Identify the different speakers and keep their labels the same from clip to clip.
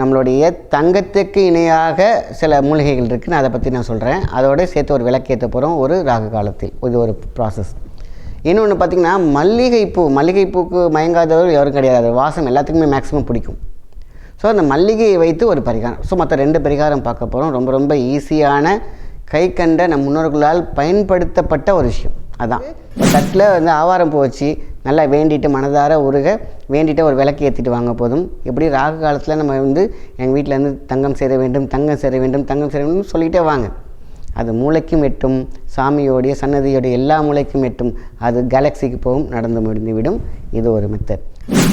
Speaker 1: நம்மளுடைய தங்கத்துக்கு இணையாக சில மூலிகைகள் இருக்குது நான் அதை பற்றி நான் சொல்கிறேன் அதோடு சேர்த்து ஒரு விளக்கேற்ற போகிறோம் ஒரு ராகு காலத்தில். இது ஒரு ப்ராசஸ் இன்னொன்று பார்த்திங்கன்னா மல்லிகைப்பூ. மல்லிகைப்பூக்கு மயங்காதவர் யாரும் கிடையாது. அது வாசம் எல்லாத்துக்குமே மேக்ஸிமம் பிடிக்கும். ஸோ அந்த மல்லிகையை வைத்து ஒரு பரிகாரம். ஸோ மற்ற ரெண்டு பரிகாரம் பார்க்க போகிறோம் ரொம்ப ரொம்ப ஈஸியான கை கண்ட நம் முன்னோர்களால் பயன்படுத்தப்பட்ட ஒரு விஷயம். அதான். தட்டில் வந்து ஆவாரம் பூ வச்சு நல்லா வேண்டிட்டு மனதார உருக வேண்டிட்டு ஒரு விளக்கு ஏற்றிட்டு வாங்க போதும். எப்படி ராகு காலத்தில் நம்ம வந்து எங்கள் வீட்டில் இருந்து தங்கம் சேர வேண்டும் தங்கம் சேர வேண்டும் தங்கம் சேர வேண்டும் சொல்லிகிட்டே வாங்க. அது மூளைக்கும் எட்டும் சாமியோடைய சன்னதியோடைய எல்லா மூளைக்கும் எட்டும். அது கேலக்சிக்கு போகும் நடந்து முடிந்துவிடும். இது ஒரு மெத்தட்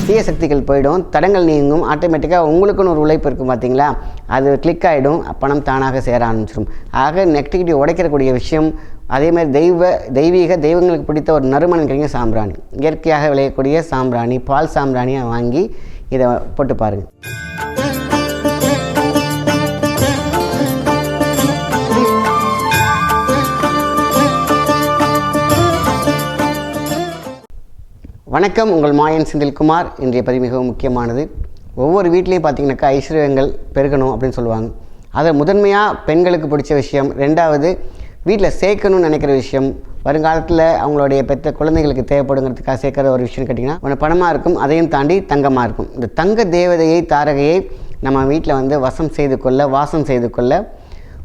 Speaker 1: தீய சக்திகள் போயிடும் தடங்கள் நீங்கும் ஆட்டோமேட்டிக்காக உங்களுக்குன்னு ஒரு உழைப்பு இருக்கும் பார்த்தீங்களா அது கிளிக் ஆகிடும் பணம் தானாக சேர ஆரம்பிச்சிடும் ஆக நெகட்டிவிட்டி உடைக்கிறக்கூடிய விஷயம் அதே மாதிரி தெய்வ தெய்வீக தெய்வங்களுக்கு பிடித்த ஒரு நறுமணம் கிடைக்கும் சாம்பிராணி. இயற்கையாக விளையக்கூடிய சாம்பிராணி பால் சாம்பிராணியை வாங்கி இதை போட்டு பாருங்கள் வணக்கம் உங்கள் மாயன் செந்தில்குமார் இன்றைய பதிவு மிகவும் முக்கியமானது. ஒவ்வொரு வீட்லேயும் பார்த்தீங்கன்னாக்கா ஐஸ்வர்யங்கள் பெருகணும் அப்படின்னு சொல்லுவாங்க. அதை முதன்மையாக பெண்களுக்கு பிடிச்ச விஷயம். ரெண்டாவது வீட்டில் சேர்க்கணும்னு நினைக்கிற விஷயம். வருங்காலத்தில் அவங்களுடைய பெற்ற குழந்தைகளுக்கு தேவைப்படுங்கிறதுக்காக சேர்க்குற ஒரு விஷயம் கேட்டிங்கன்னா ஒன்று பணமாக இருக்கும் அதையும் தாண்டி தங்கமாக இருக்கும். இந்த தங்க தேவதையை தாரகையை நம்ம வீட்டில் வந்து வசம் செய்து கொள்ள வாசம் செய்து கொள்ள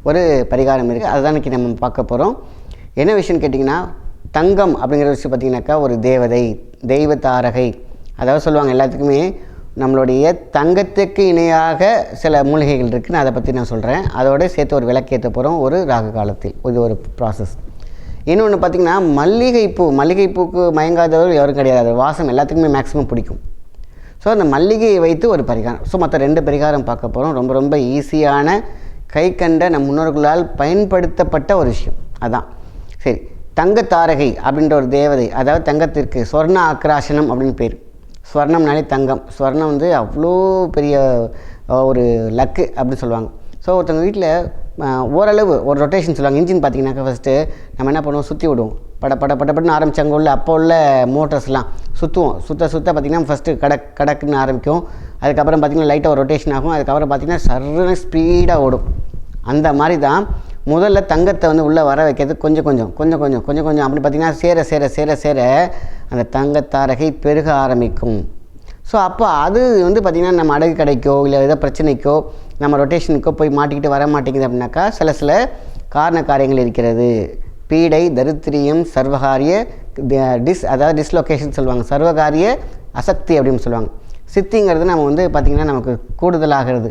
Speaker 1: ஒரு பரிகாரம் இருக்குது அதுதான் இன்றைக்கி நம்ம பார்க்க போகிறோம் என்ன விஷயம்னு கேட்டிங்கன்னா தங்கம் அப்படிங்கிற விஷயம் பார்த்திங்கனாக்கா ஒரு தேவதை தெய்வ தாரகை அதாவது சொல்லுவாங்க எல்லாத்துக்குமே நம்மளுடைய தங்கத்துக்கு இணையாக சில மூலிகைகள் இருக்குதுன்னு நான் அதை பற்றி நான் சொல்கிறேன் அதோட சேர்த்து ஒரு விளக்கேற்ற போகிறோம் ஒரு ராகு காலத்தில். இது ஒரு ப்ராசஸ் இன்னொன்று பார்த்திங்கன்னா மல்லிகைப்பூ. மல்லிகைப்பூக்கு மயங்காதவர் யாரும் கிடையாது. வாசம் எல்லாத்துக்குமே மேக்ஸிமம் பிடிக்கும். ஸோ அந்த மல்லிகையை வைத்து ஒரு பரிகாரம். ஸோ மற்ற ரெண்டு பரிகாரம் பார்க்க போகிறோம் ரொம்ப ரொம்ப ஈஸியான கை கண்ட நம் முன்னோர்களால் பயன்படுத்தப்பட்ட ஒரு விஷயம். அதான். சரி. தங்க தாரகை அப்படின்ற ஒரு தேவதை அதாவது தங்கத்திற்கு சொர்ண ஆக்ராசனம் அப்படின்னு பேர். ஸ்வர்ணம்னாலே தங்கம். ஸ்வர்ணம் வந்து அவ்வளோ பெரிய ஒரு லக்கு அப்படின்னு சொல்லுவாங்க. ஸோ ஒருத்தவங்க வீட்டில் ஓரளவு ஒரு ரொட்டேஷன் சொல்லுவாங்க. இன்ஜின் பார்த்தீங்கன்னாக்கா ஃபஸ்ட்டு நம்ம என்ன பண்ணுவோம்? சுற்றி விடுவோம். பட பட பட படன்னு ஆரம்பிச்சாங்க உள்ள அப்போ உள்ள மோட்டர்ஸ்லாம் சுற்றுவோம் சுற்ற சுற்ற பார்த்திங்கன்னா ஃபஸ்ட்டு கடக் கடக்குன்னு ஆரம்பிக்கும். அதுக்கப்புறம் பார்த்திங்கன்னா லைட்டாக ஒரு ரொட்டேஷன் ஆகும். அதுக்கப்புறம் பார்த்திங்கன்னா சர்ன்னு ஸ்பீடாக ஓடும். அந்த மாதிரி தான் முதல்ல தங்கத்தை வந்து உள்ளே வர வைக்கிறது கொஞ்சம் கொஞ்சம் கொஞ்சம் கொஞ்சம் கொஞ்சம் கொஞ்சம். அப்படி பார்த்திங்கன்னா சேர சேர சேர சேர அந்த தங்கத்தாரகை பெருக ஆரம்பிக்கும். ஸோ அப்போ அது வந்து பார்த்திங்கன்னா நம்ம அடகு கடைக்கோ இல்லை ஏதோ பிரச்சனைக்கோ நம்ம ரொட்டேஷனுக்கோ போய் மாட்டிக்கிட்டு வர மாட்டேங்குது அப்படின்னாக்கா சில சில காரண காரியங்கள் இருக்கிறது. பீடை தரித்திரியம் சர்வகாரிய டிஸ் அதாவது டிஸ்லொகேஷன் சொல்லுவாங்க. சர்வகாரிய அசக்தி அப்படின்னு சொல்லுவாங்க. சித்திங்கிறது நம்ம வந்து பார்த்திங்கன்னா நமக்கு கூடுதலாகிறது.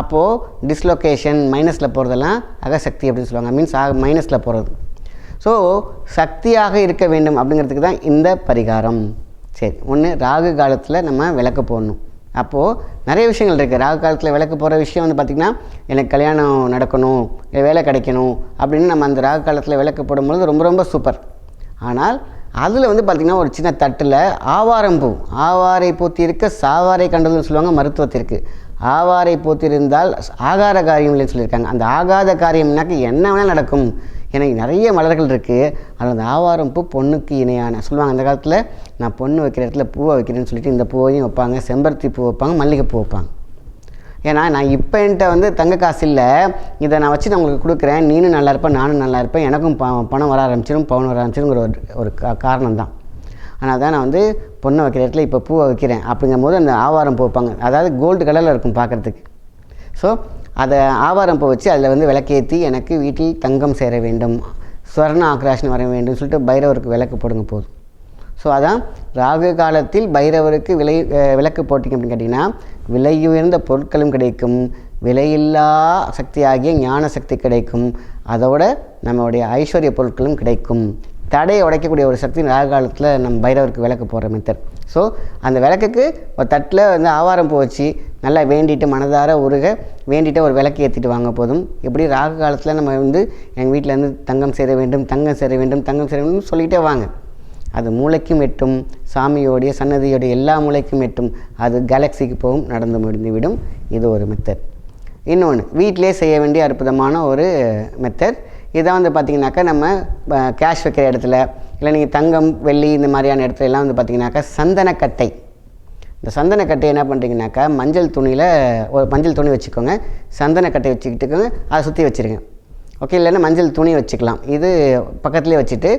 Speaker 1: அப்போது டிஸ்லொகேஷன் மைனஸில் போகிறதெல்லாம் அகசக்தி அப்படின்னு சொல்லுவாங்க. மீன்ஸ் மைனஸில் போகிறது ஸோ சக்தியாக இருக்க வேண்டும் அப்படிங்கிறதுக்கு தான் இந்த பரிகாரம். சரி ஒன்று ராகு காலத்தில் நம்ம விளக்கு போடணும். அப்போது நிறைய விஷயங்கள் இருக்குது ராகு காலத்தில் விளக்கு போகிற விஷயம் வந்து பார்த்திங்கன்னா எனக்கு கல்யாணம் நடக்கணும் இல்லை வேலை கிடைக்கணும் அப்படின்னு நம்ம அந்த ராகு காலத்தில் விளக்கு போடும்பொழுது ரொம்ப ரொம்ப சூப்பர் ஆனால் அதில் வந்து பார்த்திங்கன்னா ஒரு சின்ன தட்டில் ஆவாரம் பூ ஆவாரை பூத்திருக்க சாவாரை கண்டதுன்னு சொல்லுவாங்க மருத்துவத்திற்கு. ஆவாரை பூத்திருந்தால் ஆகார காரியம் இல்லைன்னு சொல்லியிருக்காங்க. அந்த ஆகாத காரியம்னாக்க என்ன வேணால் நடக்கும். எனக்கு நிறைய மலர்கள் இருக்குது அதில் அந்த ஆவாரம் பூ பொண்ணுக்கு இணையான. சொல்லுவாங்க அந்த காலத்தில் நான் பொண்ணு வைக்கிற இடத்துல பூவை வைக்கிறேன்னு சொல்லிட்டு இந்த பூவையும் வைப்பாங்க. செம்பருத்தி பூ வைப்பாங்க மல்லிகைப்பூ வைப்பாங்க. ஏன்னா நான் இப்போ என்கிட்ட வந்து தங்க காசு இல்லை. இதை நான் வச்சு நான் உங்களுக்கு கொடுக்குறேன். நீனும் நல்லா இருப்பேன் நானும் நல்லா இருப்பேன். எனக்கும் ப பணம் வர ஆரம்பிச்சிடும் பவுன் வர ஆரம்பிச்சிருங்கிற ஒரு ஒரு காரணம் தான் ஆனால் தான் நான் வந்து பொண்ணை வைக்கிற இடத்துல இப்போ பூவை வைக்கிறேன் அப்படிங்கும் போது அந்த ஆவாரம் பூ வைப்பாங்க. அதாவது கோல்டு கலரில் இருக்கும் பார்க்குறதுக்கு. ஸோ அதை ஆவாரம் பூ வச்சு அதில் வந்து விளக்கேற்றி எனக்கு வீட்டில் தங்கம் சேர வேண்டும் ஸ்வர்ண ஆக்ராஷன் வர வேண்டும் சொல்லிட்டு பைரவருக்கு விளக்கு போடுங்க போதும். ஸோ அதான் ராகு காலத்தில் பைரவருக்கு விலை விளக்கு போட்டிங்க அப்படின்னு கேட்டிங்கன்னா விலை உயர்ந்த பொருட்களும் கிடைக்கும் விலையில்லா சக்தியாகிய ஞான சக்தி கிடைக்கும் அதோட நம்மளுடைய ஐஸ்வர்ய பொருட்களும் கிடைக்கும். தடையை உடைக்கக்கூடிய ஒரு சக்தி ராகு காலத்தில் நம்ம பைரவருக்கு விளக்கு போடுற மெத்தட் ஸோ அந்த விளக்குக்கு ஒரு தட்டில் வந்து ஆவாரம் பூ வச்சு நல்லா வேண்டிட்டு மனதார உருக வேண்டிட்டு ஒரு விளக்கு ஏற்றிட்டு வாங்க போதும். எப்படி ராகு காலத்தில் நம்ம வந்து எங்கள் வீட்டில் இருந்து தங்கம் சேர வேண்டும் தங்கம் சேர வேண்டும் தங்கம் சேர வேண்டும் சொல்லிகிட்டே வாங்க. அது மூளைக்கும் எட்டும் சாமியோடைய சன்னதியோடைய எல்லா மூளைக்கும் எட்டும். அது கேலக்சிக்கு போகும் நடந்து முடிந்துவிடும் இது ஒரு மெத்தட் இன்னொன்று வீட்டிலே செய்ய வேண்டிய அற்புதமான ஒரு மெத்தட் இதை வந்து பார்த்திங்கனாக்கா நம்ம கேஷ் வைக்கிற இடத்துல இல்லை நீங்கள் தங்கம் வெள்ளி இந்த மாதிரியான இடத்துல எல்லாம் வந்து பார்த்திங்கனாக்கா சந்தனக்கட்டை. இந்த சந்தனக்கட்டை என்ன பண்ணுறீங்கனாக்கா மஞ்சள் துணியில் ஒரு மஞ்சள் துணி வச்சுக்கோங்க. சந்தனக்கட்டை வச்சுக்கிட்டுக்கோங்க. அதை சுற்றி வச்சுருங்க. ஓகே இல்லைன்னா மஞ்சள் துணி வச்சுக்கலாம். இது பக்கத்துலேயே வச்சுட்டு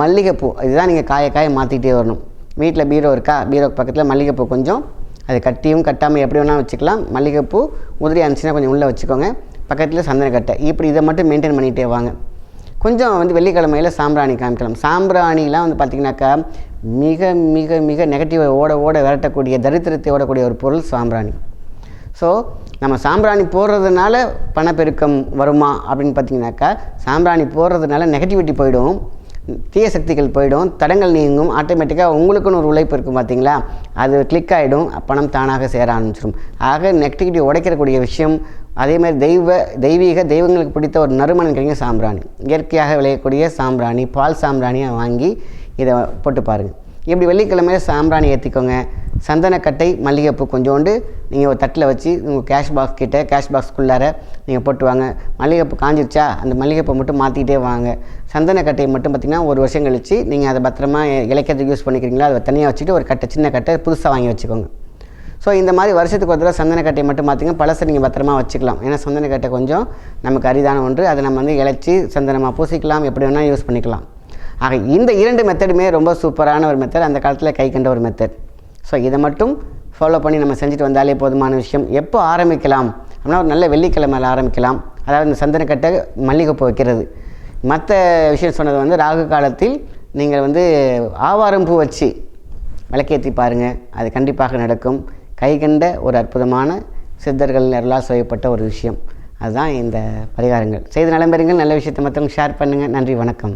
Speaker 1: மல்லிகைப்பூ இதுதான் நீங்கள் காய காய மாற்றிக்கிட்டே வரணும். வீட்டில் பீரோ இருக்கா? பீரோ பக்கத்தில் மல்லிகைப்பூ கொஞ்சம். அது கட்டியும் கட்டாமல் எப்படி வேணாலும் வச்சுக்கலாம். மல்லிகைப்பூ உதிரி இருந்துச்சுன்னா கொஞ்சம் உள்ளே வச்சுக்கோங்க. பக்கத்தில் சந்தனக்கட்டை இப்படி இதை மட்டும் மெயின்டைன் பண்ணிகிட்டே வாங்க. கொஞ்சம் வந்து வெள்ளிக்கிழமையில் சாம்பிராணி காமிக்கலாம். சாம்பிராணிலாம் வந்து பார்த்திங்கனாக்கா மிக மிக மிக நெகட்டிவ் ஓட ஓட விரட்டக்கூடிய தரித்திரத்தை ஓடக்கூடிய ஒரு பொருள் சாம்பிராணி. ஸோ நம்ம சாம்பிராணி போடுறதுனால பணப்பெருக்கம் வருமா அப்படின்னு பார்த்திங்கனாக்கா சாம்பிராணி போடுறதுனால நெகட்டிவிட்டி போயிடும். தீய சக்திகள் போயிடும் தடங்கள் நீங்கும் ஆட்டோமேட்டிக்காக உங்களுக்குன்னு ஒரு உழைப்பு இருக்கும் பார்த்தீங்களா அது கிளிக் ஆகிடும் பணம் தானாக சேர ஆரம்பிச்சிடும் ஆக நெகட்டிவிட்டி உடைக்கிறக்கூடிய விஷயம் அதே மாதிரி தெய்வ தெய்வீக தெய்வங்களுக்கு பிடித்த ஒரு நறுமணம் கிடைக்கும் சாம்பிராணி. இயற்கையாக விளையக்கூடிய சாம்பிராணி பால் சாம்பிராணியை வாங்கி இதை போட்டு பாருங்கள் இப்படி வெள்ளிக்கிழமையில சாம்பிராணி ஏற்றிக்கோங்க சந்தனக்கட்டை மல்லிகைப்பூ கொஞ்சோண்டு நீங்கள் ஒரு தட்டில் வச்சு உங்கள் கேஷ் பாக்ஸ் கிட்டே கேஷ் பாக்ஸ்க்குள்ளார நீங்கள் போட்டு வாங்க. மல்லிகைப்பூ காஞ்சிருச்சா? அந்த மல்லிகைப்பூ மட்டும் மாற்றிக்கிட்டே வாங்க. சந்தனக்கட்டையை மட்டும் பார்த்திங்கன்னா ஒரு வருஷம் கழித்து நீங்கள் அதை பத்திரமா இலக்கியத்துக்கு யூஸ் பண்ணிக்கிறீங்களா? அதை தனியாக வச்சுட்டு ஒரு கட்டை சின்ன கட்டை புதுசாக வாங்கி வச்சுக்கோங்க. ஸோ இந்த மாதிரி வருஷத்துக்கு ஒரு தடவை சந்தனக்கட்டையை மட்டும் பார்த்திங்கன்னா பழசை நீங்கள் பத்திரமா வச்சுக்கலாம். ஏன்னா சந்தனக்கட்டை கொஞ்சம் நமக்கு அரிதான ஒன்று. அதை நம்ம வந்து இழைச்சி சந்தனமாக பூசிக்கலாம். எப்படி வேணால் யூஸ் பண்ணிக்கலாம். ஆக இந்த இரண்டு மெத்தடுமே ரொம்ப சூப்பரான ஒரு மெத்தட் அந்த காலத்தில் கை கண்ட ஒரு மெத்தட் ஸோ இதை மட்டும் ஃபாலோ பண்ணி நம்ம செஞ்சுட்டு வந்தாலே போதுமான விஷயம். எப்போ ஆரம்பிக்கலாம்? அப்படின்னா ஒரு நல்ல வெள்ளிக்கிழமையில் ஆரம்பிக்கலாம். அதாவது இந்த சந்தனக்கட்டை மல்லிகைப்பூ வைக்கிறது. மற்ற விஷயம் சொன்னது வந்து ராகு காலத்தில் நீங்கள் வந்து ஆவாரம் பூ வச்சு விளக்கேற்றி பாருங்கள் அது கண்டிப்பாக நடக்கும். கை கண்ட ஒரு அற்புதமான சித்தர்கள் அருளால் செய்யப்பட்ட ஒரு விஷயம். அதுதான் இந்த பரிகாரங்கள். செய்து நலம் பெறுங்கள். நல்ல விஷயத்தை மற்றவங்க ஷேர் பண்ணுங்கள் நன்றி வணக்கம்.